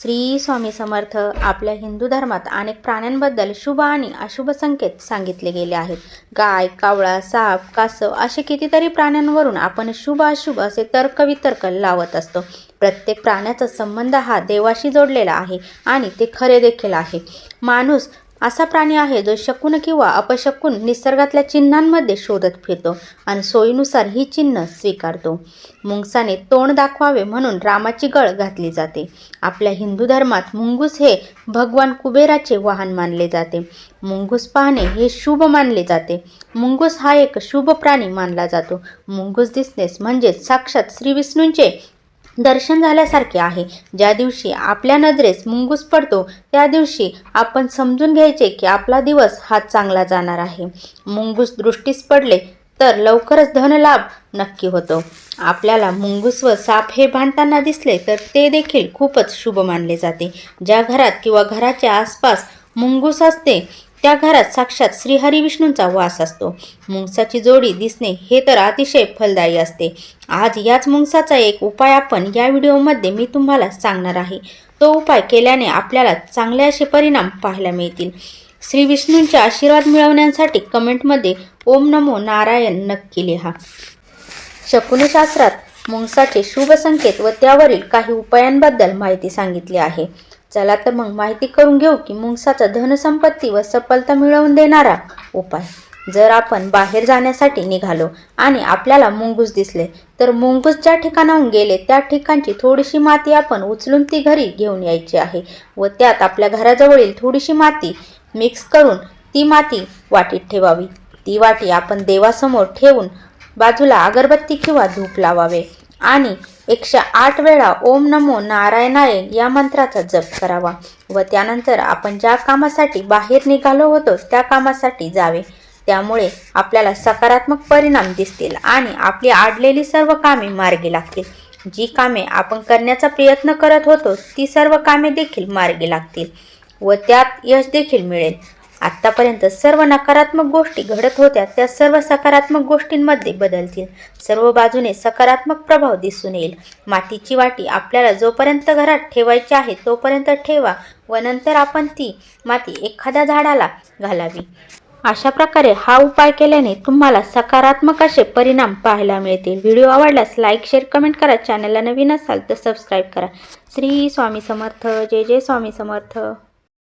श्री स्वामी समर्थ आपल्या हिंदू धर्मात अनेक प्राण्यांबद्दल शुभ आणि अशुभ संकेत सांगितले गेले आहेत. गाय कावळा साप कासव असे कितीतरी प्राण्यांवरून आपण शुभ अशुभ असे तर्कवितर्क लावत असतो. प्रत्येक प्राण्याचा संबंध हा देवाशी जोडलेला आहे आणि ते खरे देखील आहे. माणूस असा प्राणी आहे जो शकून किंवा अपशकून निसर्गातल्या चिन्हांमध्ये शोधत फिरतो आणि सोयीनुसार ही चिन्ह स्वीकारतो. मुंगसाने तोंड दाखवावे म्हणून रामाची गळ घातली जाते. आपल्या हिंदू धर्मात मुंगूस हे भगवान कुबेराचे वाहन मानले जाते. मुंगूस पाहणे हे शुभ मानले जाते. मुंगूस हा एक शुभ प्राणी मानला जातो. मुंगूस दिसणेस म्हणजेच साक्षात श्रीविष्णूंचे दर्शन झाल्यासारखे आहे. ज्या दिवशी आपल्या नजरेस मुंगूस पडतो त्या दिवशी आपण समजून घ्यायचे की आपला दिवस हा चांगला जाणार आहे. मुंगूस दृष्टीस पडले तर लवकरच धनलाभ नक्की होतो. आपल्याला मुंगूस व साप हे भांडताना दिसले तर ते देखील खूपच शुभ मानले जाते. ज्या घरात किंवा घराच्या आसपास मुंगूस असते त्या घरात साक्षात श्रीहरी विष्णूंचा वास असतो. मुंगसाची जोडी दिसणे हे तर अतिशय फलदायी असते. आज याच मुंगसाचा एक उपाय आपण या व्हिडिओमध्ये मी तुम्हाला सांगणार आहे. तो उपाय केल्याने आपल्याला चांगले असे परिणाम पाहायला मिळतील. श्री विष्णूंचे आशीर्वाद मिळवण्यासाठी कमेंटमध्ये ओम नमो नारायण नक्की लिहा. शकुनीशास्त्रात मुंगसाचे शुभ संकेत व त्यावरील काही उपायांबद्दल माहिती सांगितली आहे. चला तर मग माहिती करून घेऊ की मुंगसाचा धनसंपत्ती व सफलता मिळवून देणारा उपाय. जर आपण बाहेर जाण्यासाठी निघालो आणि आपल्याला मुंगूस दिसले तर मुंगूस ज्या ठिकाणाहून गेले त्या ठिकाणची थोडीशी माती आपण उचलून ती घरी घेऊन यायची आहे व त्यात आपल्या घराजवळील थोडीशी माती मिक्स करून ती माती वाटीत ठेवावी. ती वाटी आपण देवासमोर ठेवून बाजूला अगरबत्ती किंवा धूप लावावे. आणि एकशे आठ वेळा ओम नमो नारायणाय या मंत्राचा जप करावा व त्यानंतर आपण ज्या कामासाठी बाहेर निघालो होतो त्या कामासाठी जावे. त्यामुळे आपल्याला सकारात्मक परिणाम दिसतील आणि आपली आडलेली सर्व कामे मार्गी लागतील. जी कामे आपण करण्याचा प्रयत्न करत होतो ती सर्व कामे देखील मार्गी लागतील व त्यात यश देखील मिळेल. आत्तापर्यंत सर्व नकारात्मक गोष्टी घडत होत्या त्या सर्व सकारात्मक गोष्टींमध्ये बदलतील. सर्व बाजूने सकारात्मक प्रभाव दिसून येईल. मातीची वाटी आपल्याला जोपर्यंत घरात ठेवायची आहे तोपर्यंत ठेवा व नंतर आपण ती माती एखाद्या झाडाला घालावी. अशा प्रकारे हा उपाय केल्याने तुम्हाला सकारात्मक असे परिणाम पाहायला मिळतील. व्हिडिओ आवडल्यास लाईक शेअर कमेंट करा. चॅनलला नवीन असाल तर सबस्क्राईब करा. श्री स्वामी समर्थ. जय जय स्वामी समर्थ.